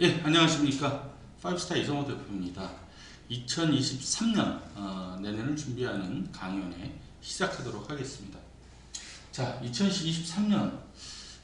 예, 안녕하십니까. 파이브스타 이성호 대표입니다. 2023년 어, 내년을 준비하는 강연에 시작하도록 하겠습니다. 자, 2023년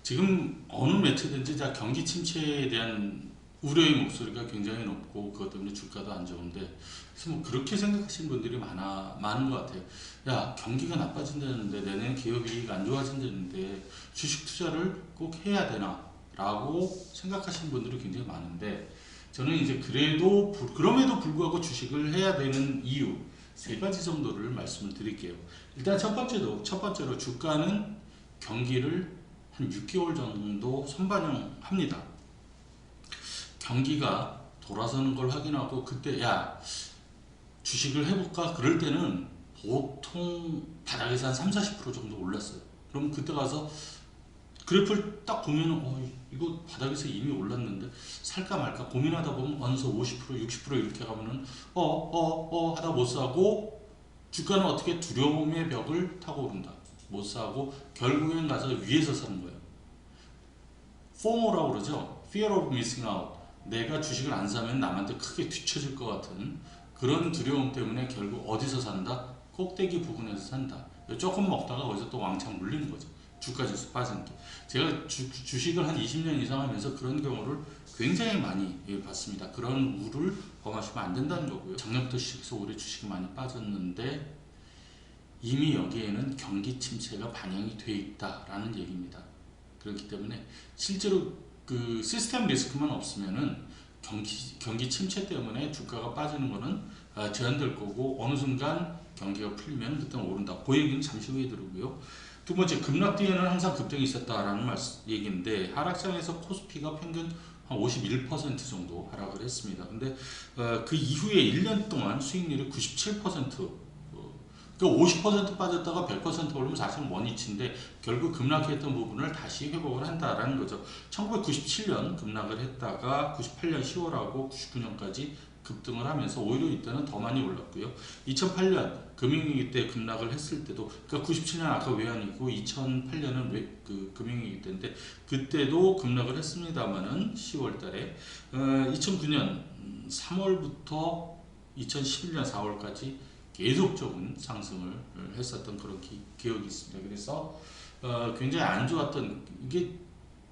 지금 어느 매체든지 자 경기 침체에 대한 우려의 목소리가 굉장히 높고 그것 때문에 주가도 안 좋은데 그래서 뭐 그렇게 생각하시는 분들이 많아 많은 것 같아요. 야 경기가 나빠진다는데 내년 기업이익 안 좋아진다는데 주식 투자를 꼭 해야 되나? 라고 생각하시는 분들이 굉장히 많은데 저는 이제 그래도 불- 그럼에도 불구하고 주식을 해야 되는 이유 세 가지 정도를 말씀을 드릴게요. 일단 첫 번째도 첫 번째로 주가는 경기를 한 6개월 정도 선반영합니다. 경기가 돌아서는 걸 확인하고 그때 야 주식을 해볼까 그럴 때는 보통 바닥에서 한 3, 40% 정도 올랐어요. 그럼 그때 가서 그래프를 딱 보면 어, 이거 바닥에서 이미 올랐는데 살까 말까 고민하다 보면 어느새 50% 60% 이렇게 가면은 어어 어 하다 못 사고 주가는 어떻게 두려움의 벽을 타고 오른다. 못 사고 결국엔 가서 위에서 사는 거예요 FOMO라고 그러죠? Fear of Missing Out. 내가 주식을 안 사면 남한테 크게 뒤처질 것 같은 그런 두려움 때문에 결국 어디서 산다? 꼭대기 부근에서 산다. 조금 먹다가 거기서 또 왕창 물리는 거죠 주가 지수 빠지는 게 제가 주, 주식을 한 20년 이상 하면서 그런 경우를 굉장히 많이 예, 봤습니다. 그런 우를 범하시면 안 된다는 거고요. 작년부터 시작해서 올해 주식이 많이 빠졌는데 이미 여기에는 경기 침체가 반영이 돼 있다라는 얘기입니다. 그렇기 때문에 실제로 그 시스템 리스크만 없으면은 경기 경기 침체 때문에 주가가 빠지는 거는 아, 제한될 거고 어느 순간 경기가 풀리면 그때 오른다. 그 얘기는 잠시 후에 들어오고요. 두 번째 급락 뒤에는 항상 급등이 있었다라는 말씀, 얘기인데 하락장에서 코스피가 평균 한 51% 정도 하락을 했습니다. 근데 어, 그 이후에 1년 동안 수익률이 97% 어, 그러니까 50% 빠졌다가 100% 오르면 사실 원위치인데 결국 급락했던 부분을 다시 회복을 한다라는 거죠. 1997년 급락을 했다가 98년 10월하고 99년까지 급등을 하면서 오히려 이때는 더 많이 올랐고요. 2008년 금융위기 때 급락을 했을 때도 그러니까 97년 아까 외환이고 2008년은 왜, 그 금융위기 때인데 그때도 급락을 했습니다만은 10월 달에 어, 2009년 3월부터 2011년 4월까지 계속적인 상승을 했었던 그런 기, 기억이 있습니다. 그래서 어, 굉장히 안 좋았던 이게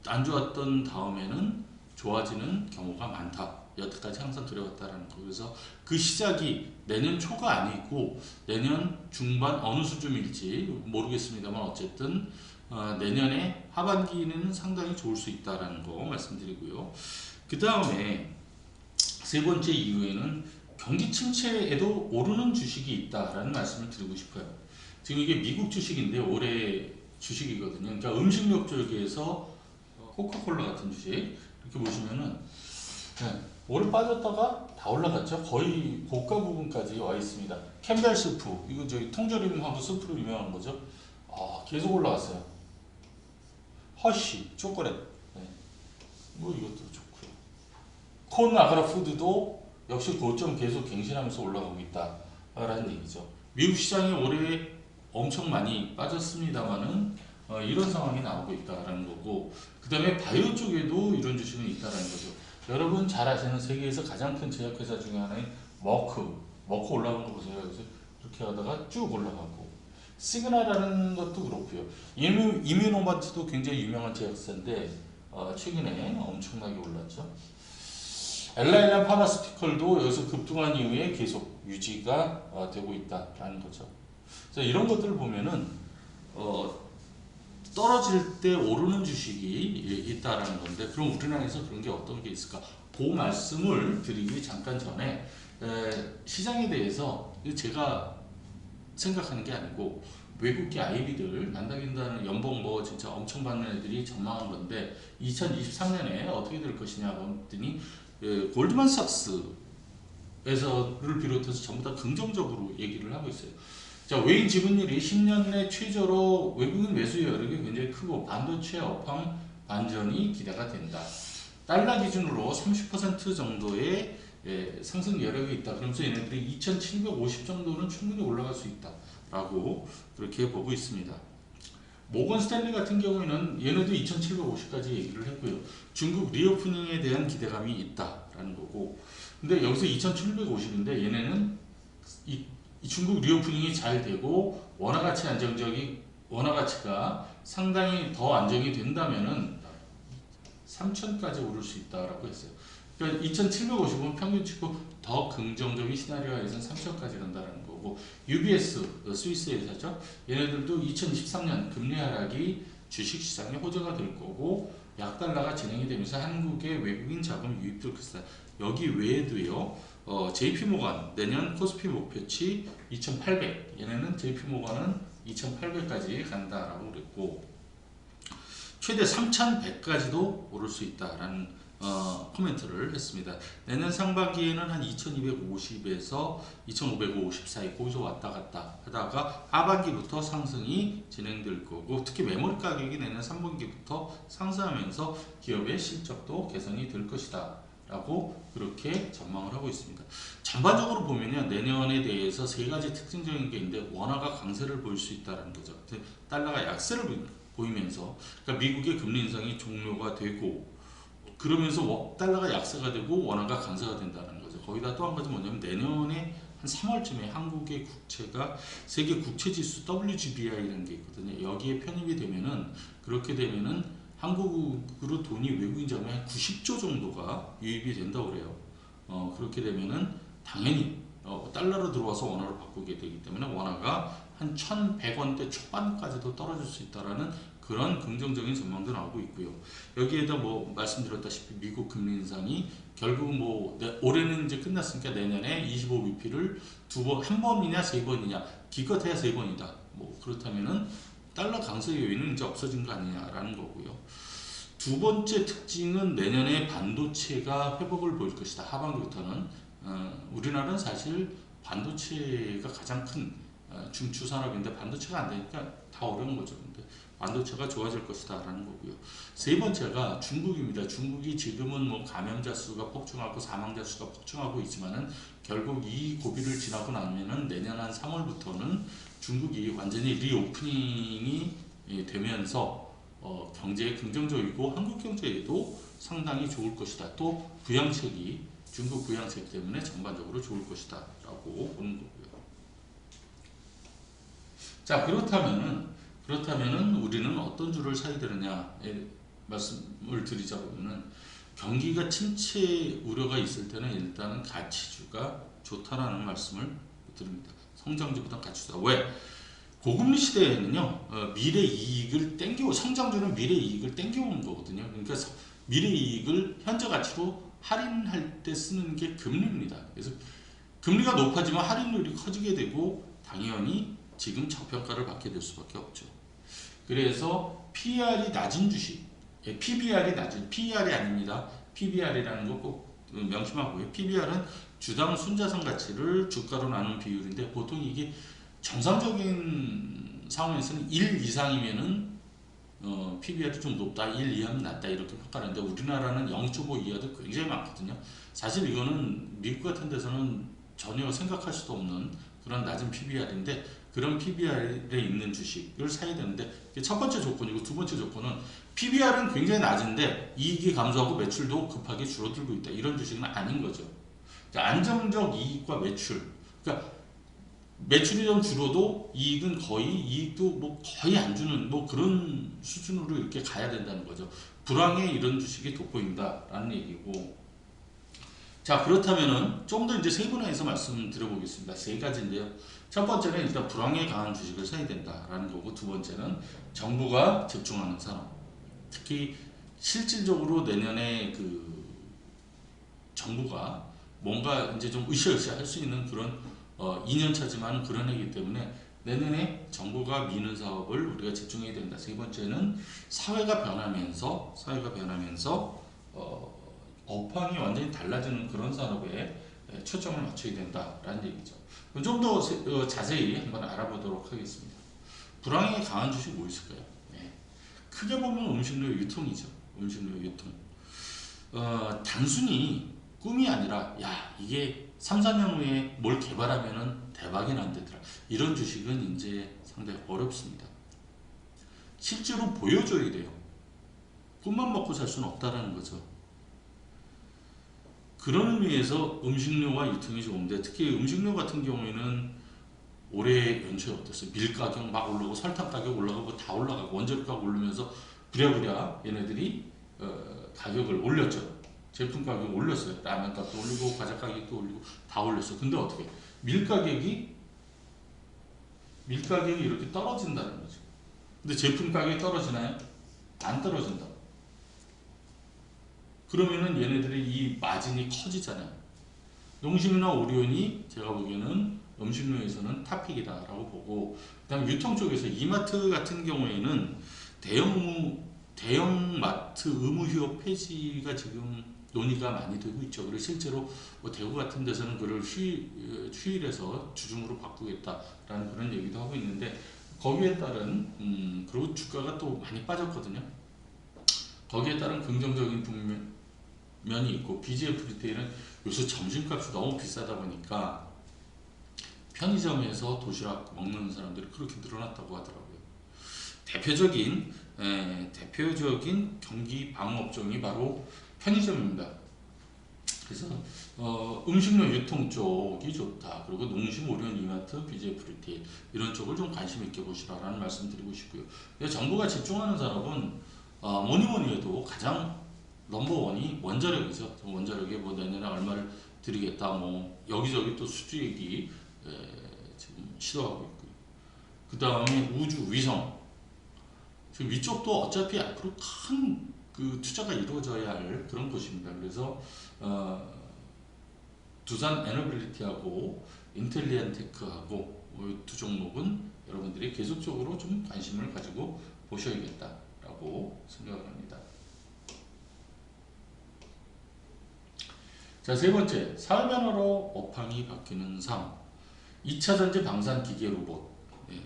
안 좋았던 다음에는 좋아지는 경우가 많다. 여태까지 항상 그래왔다라는 거. 그래서 그 시작이 내년 초가 아니고 내년 중반 어느 수준일지 모르겠습니다만 어쨌든 어, 내년에 하반기는 상당히 좋을 수 있다라는 거 말씀드리고요. 그 다음에 세 번째 이유에는 경기 침체에도 오르는 주식이 있다라는 말씀을 드리고 싶어요. 지금 이게 미국 주식인데 올해 주식이거든요. 그러니까 음식료 쪽에서 코카콜라 같은 주식 이렇게 보시면은 네, 올해 빠졌다가 다 올라갔죠. 거의 고가 부분까지 와 있습니다. 캠벨 스프 이거 저희 통조림하고 스프로 유명한 거죠. 아 계속 올라갔어요. 허쉬 초콜릿 네. 뭐 이것도 좋고요. 콘 아그라 푸드도 역시 고점 계속 갱신하면서 올라가고 있다라는 얘기죠. 미국 시장이 올해 엄청 많이 빠졌습니다만은 어, 이런 상황이 나오고 있다라는 거고 그 다음에 바이오 쪽에도 이런 주식은 있다라는 거죠. 여러분 잘 아시는 세계에서 가장 큰 제약회사 중에 하나인 머크 머크 올라간 거 보세요. 그래서 이렇게 하다가 쭉 올라가고 시그나라는 것도 그렇고요. 이뮤, 이뮤노바트도 굉장히 유명한 제약사인데 어, 최근에 엄청나게 올랐죠. 엘라일란 파마스티컬도 여기서 급등한 이후에 계속 유지가 어, 되고 있다라는 거죠. 그래서 이런 것들을 보면은 어, 떨어질 때 오르는 주식이 있다라는 건데 그럼 우리나라에서 그런 게 어떤 게 있을까? 그 말씀을 드리기 잠깐 전에 에, 시장에 대해서 제가 생각하는 게 아니고 외국계 아이비들 난다긴다는 연봉 뭐 진짜 엄청 받는 애들이 전망한 건데 2023년에 어떻게 될 것이냐 봤더니 예, 골드만삭스에서를 비롯해서 전부 다 긍정적으로 얘기를 하고 있어요. 자, 외인 지분율이 10년 내 최저로 외국인 매수 여력이 굉장히 크고 반도체 업황 반전이 기대가 된다. 달러 기준으로 30% 정도의 예, 상승 여력이 있다. 그러면서 얘네들이 2,750 정도는 충분히 올라갈 수 있다. 라고 그렇게 보고 있습니다. 모건 스탠리 같은 경우에는 얘네도 2,750까지 얘기를 했고요. 중국 리오프닝에 대한 기대감이 있다라는 거고. 근데 여기서 2,750인데 얘네는 중국 리오프닝이 잘 되고 원화 가치 안정적이 원화 가치가 상당히 더 안정이 된다면은 3,000까지 오를 수 있다라고 했어요. 그러니까 2,750은 평균치고 더 긍정적인 시나리오에서는 3,000까지 간다라는 거고 UBS 스위스 회사죠. 얘네들도 2023년 금리 하락이 주식 시장에 호재가 될 거고 약달러가 진행이 되면서 한국의 외국인 자금 유입될 것이다. 여기 외에도요. 어, JP모건 내년 코스피 목표치 2,800. 얘네는 JP모건은 2,800까지 간다라고 그랬고 최대 3,100까지도 오를 수 있다라는 어, 코멘트를 했습니다. 내년 상반기에는 한 2,250에서 2,550 사이 거기서 왔다 갔다 하다가 하반기부터 상승이 진행될 거고 특히 메모리 가격이 내년 3분기부터 상승하면서 기업의 실적도 개선이 될 것이다. 라고 그렇게 전망을 하고 있습니다. 전반적으로 보면요 내년에 대해서 세 가지 특징적인 게 있는데 원화가 강세를 보일 수 있다는 거죠. 달러가 약세를 보이면서 그러니까 미국의 금리 인상이 종료가 되고 그러면서 달러가 약세가 되고 원화가 강세가 된다는 거죠. 거기다 또 한 가지 뭐냐면 내년에 한 3월쯤에 한국의 국채가 세계 국채 지수 WGBI라는 게 있거든요. 여기에 편입이 되면은 그렇게 되면은 한국으로 돈이 외국인 자금이 한 90조 정도가 유입이 된다고 그래요. 어, 그렇게 되면은 당연히 어, 달러로 들어와서 원화로 바꾸게 되기 때문에 원화가 한 1,100원대 초반까지도 떨어질 수 있다라는 그런 긍정적인 전망도 나오고 있고요. 여기에다 뭐 말씀드렸다시피 미국 금리 인상이 결국 뭐 내, 올해는 이제 끝났으니까 내년에 25bp를 두 번, 한 번이냐 세 번이냐 기껏해야 세 번이다. 뭐 그렇다면은 달러 강세 요인은 이제 없어진 거 아니냐라는 거고요. 두 번째 특징은 내년에 반도체가 회복을 보일 것이다. 하반기부터는 어, 우리나라는 사실 반도체가 가장 큰 어, 중추 산업인데 반도체가 안 되니까 다 어려운 거죠. 반도체가 좋아질 것이다 라는 거고요. 세 번째가 중국입니다. 중국이 지금은 뭐 감염자 수가 폭증하고 사망자 수가 폭증하고 있지만은 결국 이 고비를 지나고 나면은 내년 한 3월부터는 중국이 완전히 리오프닝이 예, 되면서 어, 경제에 긍정적이고 한국 경제에도 상당히 좋을 것이다. 또 부양책이 중국 부양책 때문에 전반적으로 좋을 것이다 라고 보는 거고요. 자 그렇다면은 그렇다면은 우리는 어떤 주를 사야 되느냐에 말씀을 드리자면은 경기가 침체 우려가 있을 때는 일단은 가치주가 좋다라는 말씀을 드립니다. 성장주보다 가치주다. 왜? 고금리 시대에는요 어, 미래 이익을 땡겨 성장주는 미래 이익을 땡겨오는 거거든요. 그러니까 미래 이익을 현재 가치로 할인할 때 쓰는 게 금리입니다. 그래서 금리가 높아지면 할인율이 커지게 되고 당연히 지금 저평가를 받게 될 수밖에 없죠. 그래서 PER이 낮은 주식, 예, PBR이 낮은, PER이 아닙니다. PBR이라는 거 꼭 명심하고요. PBR은 주당 순자산 가치를 주가로 나눈 비율인데 보통 이게 정상적인 상황에서는 1 이상이면은 어, PBR이 좀 높다, 1 이하면 낮다 이렇게 평가하는데 우리나라는 0.5 이하도 굉장히 많거든요. 사실 이거는 미국 같은 데서는 전혀 생각할 수도 없는 그런 낮은 PBR인데 그런 PBR에 있는 주식을 사야 되는데 첫 번째 조건이고 두 번째 조건은 PBR은 굉장히 낮은데 이익이 감소하고 매출도 급하게 줄어들고 있다. 이런 주식은 아닌 거죠. 안정적 이익과 매출. 그러니까 매출이 좀 줄어도 이익은 거의 이익도 뭐 거의 안 주는 뭐 그런 수준으로 이렇게 가야 된다는 거죠. 불황에 이런 주식이 돋보인다라는 얘기고. 자 그렇다면은 좀 더 이제 세분화해서 말씀드려보겠습니다. 세 가지인데요. 첫 번째는 일단 불황에 강한 주식을 사야 된다라는 거고 두 번째는 정부가 집중하는 산업 특히 실질적으로 내년에 그 정부가 뭔가 이제 좀 으쌰으쌰 할 수 있는 그런 어 2년차지만 그런 해기 때문에 내년에 정부가 미는 사업을 우리가 집중해야 된다. 세 번째는 사회가 변하면서 사회가 변하면서 어 업황이 완전히 달라지는 그런 산업에 초점을 맞춰야 된다라는 얘기죠. 좀더 어, 자세히 한번 알아보도록 하겠습니다. 불황에 강한 주식 뭐 있을까요? 네. 크게 보면 음식료 유통이죠. 음식료 유통. 어, 단순히 꿈이 아니라 야 이게 3, 4년 후에 뭘 개발하면은 대박이 난다더라. 이런 주식은 이제 상당히 어렵습니다. 실제로 보여줘야 돼요. 꿈만 먹고 살 수는 없다라는 거죠. 그런 의미에서 음식료와 유통이 좋은데 특히 음식료 같은 경우에는 올해 연초에 어땠어요? 밀 가격 막 올라가고 설탕 가격 올라가고 다 올라가고 원재료 가격 오르면서 부랴부랴 얘네들이 어, 가격을 올렸죠. 제품 가격 올렸어요. 라면 값도 올리고 과자 가격도 올리고 다 올렸어. 근데 어떻게? 밀 가격이 밀 가격이 이렇게 떨어진다는 거죠. 근데 제품 가격이 떨어지나요? 안 떨어진다. 그러면은 얘네들이 이 마진이 커지잖아요. 농심이나 오리온이 제가 보기에는 음식료에서는 탑픽이다라고 보고 그다음 유통 쪽에서 이마트 같은 경우에는 대형 대형 마트 의무 휴업 폐지가 지금 논의가 많이 되고 있죠. 그리고 실제로 뭐 대구 같은 데서는 그를 휴일, 휴일에서 주중으로 바꾸겠다라는 그런 얘기도 하고 있는데 거기에 따른 음, 그리고 주가가 또 많이 빠졌거든요. 거기에 따른 긍정적인 국면 이 있고 BGF 리테일은 요새 점심값이 너무 비싸다 보니까 편의점에서 도시락 먹는 사람들이 그렇게 늘어났다고 하더라고요. 대표적인 에, 대표적인 경기 방업종이 바로 편의점입니다. 그래서 어, 음식료 유통 쪽이 좋다. 그리고 농심, 오리온, 이마트, BJF 리테일 이런 쪽을 좀 관심 있게 보시라라는 말씀 드리고 싶고요. 정부가 집중하는 산업은 어, 뭐니 뭐니 해도 가장 넘버원이 원자력이죠. 원자력에 뭐 내년에 얼마를 드리겠다. 뭐 여기저기 또 수주얘기 에, 지금 시도하고 있고요. 그 다음에 우주 위성. 지금 이쪽도 어차피 앞으로 큰 그 투자가 이루어져야 할 그런 곳입니다. 그래서 어, 두산 에너빌리티하고 인텔리안테크하고 두 종목은 여러분들이 계속적으로 좀 관심을 가지고 보셔야겠다라고 생각을 합니다. 자, 세 번째, 사회 변화로 업황이 바뀌는 삶. 2차 전지 방산 기계 로봇. 네.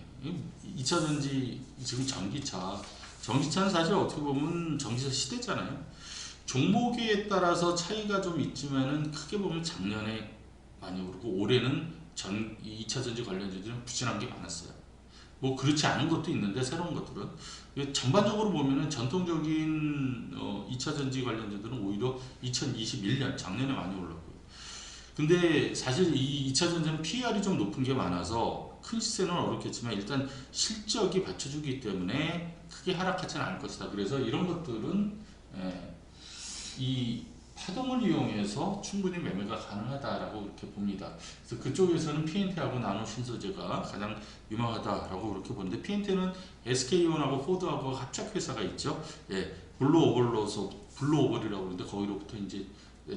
2차 전지 지금 전기차. 전기차는 사실 어떻게 보면 전기차 시대잖아요. 종목에 따라서 차이가 좀 있지만은 크게 보면 작년에 많이 오르고 올해는 전 2차 전지 관련주들은 부진한 게 많았어요. 뭐 그렇지 않은 것도 있는데 새로운 것들은 전반적으로 보면은 전통적인 어 2차 전지 관련주들은 오히려 2021년 작년에 많이 올랐고요. 근데 사실 이 2차 전지는 PER이 좀 높은 게 많아서 큰 시세는 어렵겠지만 일단 실적이 받쳐주기 때문에 크게 하락하지는 않을 것이다. 그래서 이런 것들은 예, 이 파동을 이용해서 충분히 매매가 가능하다라고 이렇게 봅니다. 그래서 그쪽에서는 PNT하고 나노 신소재가 가장 유망하다라고 그렇게 보는데 PNT는 SK온하고 포드하고 합작 회사가 있죠. 예, 블루 오벌로서 블루 오벌이라고 그러는데 거기로부터 이제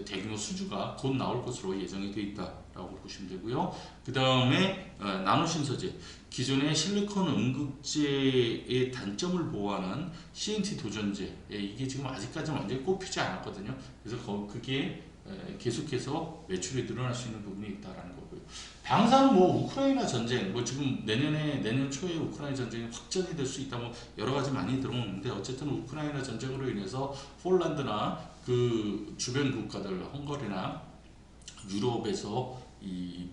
대규모 수주가 곧 나올 것으로 예정이 되어 있다 라고 보시면 되고요. 그 다음에 어, 나노 신소재 기존의 실리콘 응급제의 단점을 보호하는 CNT 도전제 예, 이게 지금 아직까지 완전히 꼽히지 않았거든요. 그래서 거, 그게 에, 계속해서 매출이 늘어날 수 있는 부분이 있다라는 거고요. 방사는 뭐 우크라이나 전쟁, 뭐 지금 내년에 내년 초에 우크라이나 전쟁이 확전이 될 수 있다, 뭐 여러 가지 많이 들어오는데 어쨌든 우크라이나 전쟁으로 인해서 폴란드나 그 주변 국가들, 헝가리나 유럽에서 이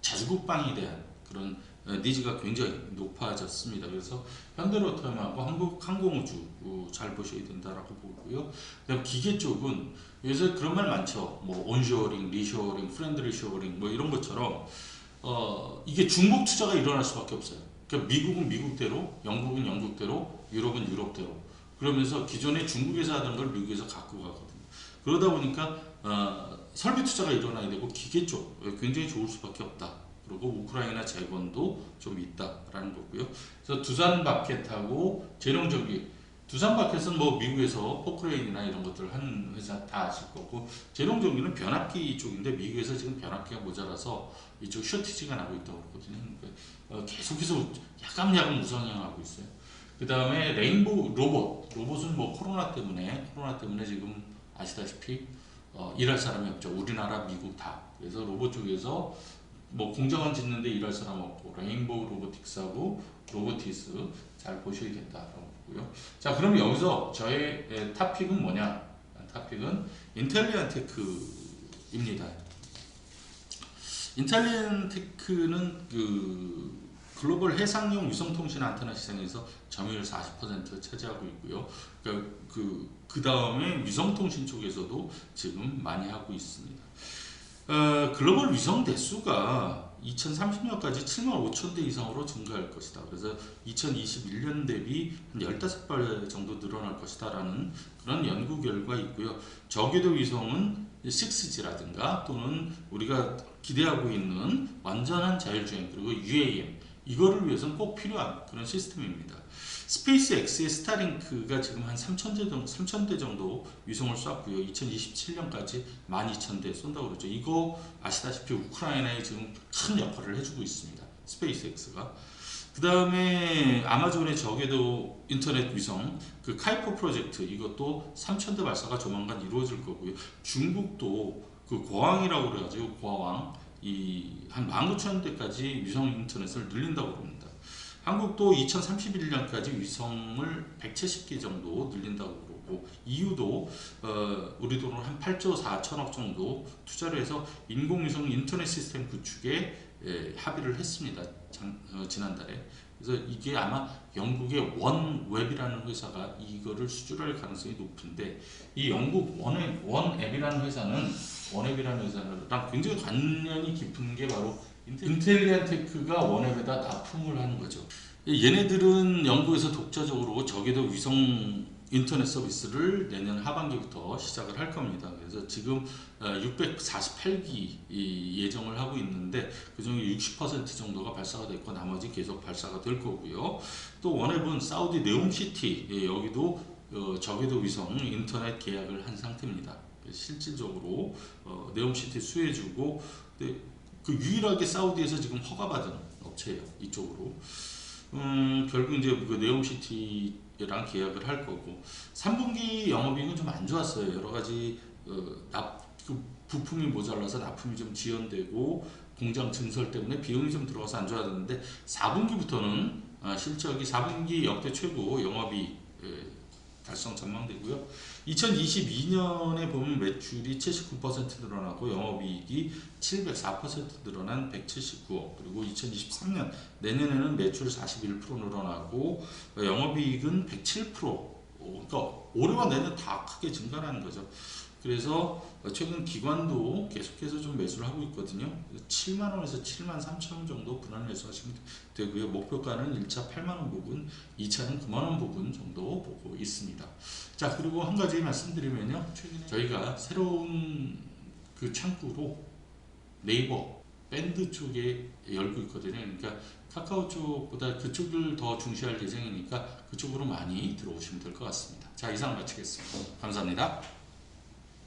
자주국방에 대한 그런 니즈가 굉장히 높아졌습니다. 그래서 현대로템하고 한국 항공우주 잘 보셔야 된다라고 보고요. 그다음 기계 쪽은 요새 그런 말 많죠. 뭐 온쇼어링, 리쇼어링, 프렌드리 쇼어링 뭐 이런 것처럼 어 이게 중복 투자가 일어날 수밖에 없어요. 그러니까 미국은 미국대로, 영국은 영국대로, 유럽은 유럽대로. 그러면서 기존에 중국에서 하던 걸 미국에서 갖고 가거든요. 그러다 보니까 어, 설비 투자가 일어나야 되고 기계 쪽 굉장히 좋을 수밖에 없다. 그리고 우크라이나 재건도 좀 있다라는 거고요. 그래서 두산 바켓하고 재롱전기 두산 바켓은 뭐 미국에서 포크레인이나 이런 것들 하는 회사 다 아실 거고 재롱전기는 변압기 쪽인데 미국에서 지금 변압기가 모자라서 이쪽 쇼티지가 나고 있다고 그러거든요. 그러니까 어, 계속해서 야금야금 우상향하고 있어요. 그 다음에 레인보우 로봇 로봇은 뭐 코로나 때문에 코로나 때문에 지금 아시다시피 어, 일할 사람이 없죠. 우리나라, 미국 다. 그래서 로봇 쪽에서 뭐 공장을 짓는데 일할 사람 없고 레인보우 로보틱스하고 로보티스 잘 보셔야겠다라고 보고요. 자 그럼 여기서 저의 탑픽은 뭐냐? 탑픽은 인텔리안테크입니다. 인텔리안테크는 그 글로벌 해상용 위성통신 안테나 시장에서 점유율 40% 차지하고 있고요. 그러니까 그, 그 다음에 위성통신 쪽에서도 지금 많이 하고 있습니다. 어, 글로벌 위성 대수가 2030년까지 7만 5천 대 이상으로 증가할 것이다. 그래서 2021년 대비 한 15발 정도 늘어날 것이다 라는 그런 연구 결과 있고요. 저궤도 위성은 6G라든가 또는 우리가 기대하고 있는 완전한 자율주행 그리고 UAM 이거를 위해서는 꼭 필요한 그런 시스템입니다. 스페이스 X의 스타링크가 지금 한 3,000대 정도, 3,000대 정도 위성을 쐈고요. 2027년까지 12,000대 쏜다고 그러죠. 이거 아시다시피 우크라이나에 지금 큰 역할을 해주고 있습니다. 스페이스 X가. 그 다음에 아마존의 저궤도 인터넷 위성 그 카이포 프로젝트 이것도 3,000대 발사가 조만간 이루어질 거고요. 중국도 그 고항이라고 그래가지고 고항 이한 19,000대까지 위성 인터넷을 늘린다고 그럽니다. 한국도 2031년까지 위성을 170개 정도 늘린다고 그러고 이유도 어, 우리 돈으로 한 8조 4천억 정도 투자를 해서 인공위성 인터넷 시스템 구축에 예, 합의를 했습니다. 장, 어, 지난달에. 그래서 이게 아마 영국의 원웹이라는 회사가 이거를 수주할 가능성이 높은데 이 영국 원웹, 원앱이라는 회사는 원앱이라는 회사랑 굉장히 관련이 깊은 게 바로 인텔리안 테크가 원앱에다 납품을 하는 거죠. 얘네들은 영국에서 독자적으로 저기도 위성 인터넷 서비스를 내년 하반기부터 시작을 할 겁니다. 그래서 지금 648기 예정을 하고 있는데 그 중에 60% 정도가 발사가 됐고 나머지 계속 발사가 될 거고요. 또 원앱은 사우디 네옴시티 예, 여기도 어, 저기도 위성 인터넷 계약을 한 상태입니다. 실질적으로 어, 네옴시티 수혜주고 그 유일하게 사우디에서 지금 허가받은 업체예요. 이쪽으로. 음, 결국 이제 그 네옴시티 랑 계약을 할 거고 3분기 영업이익은 좀 안 좋았어요. 여러 가지 어, 납, 그 부품이 모자라서 납품이 좀 지연되고 공장 증설 때문에 비용이 좀 들어가서 안 좋았는데 4분기부터는 아, 실적이 4분기 역대 최고 영업이익 예, 달성 전망되고요. 2022년에 보면 매출이 79% 늘어나고 영업이익이 704% 늘어난 179억 그리고 2023년 내년에는 매출 41% 늘어나고 영업이익은 107% 그러니까 올해와 내년 다 크게 증가하는 거죠. 그래서 최근 기관도 계속해서 좀 매수를 하고 있거든요. 7만 원에서 7만 3천 원 정도 분할 매수하시면 되고요. 목표가는 1차 8만 원 부분, 2차는 9만 원 부분 정도 보고 있습니다. 자 그리고 한 가지 말씀드리면요. 저희가 새로운 그 창구로 네이버 밴드 쪽에 열고 있거든요. 그러니까 카카오 쪽보다 그쪽을 더 중시할 예정이니까 그쪽으로 많이 들어오시면 될 것 같습니다. 자 이상 마치겠습니다. 감사합니다.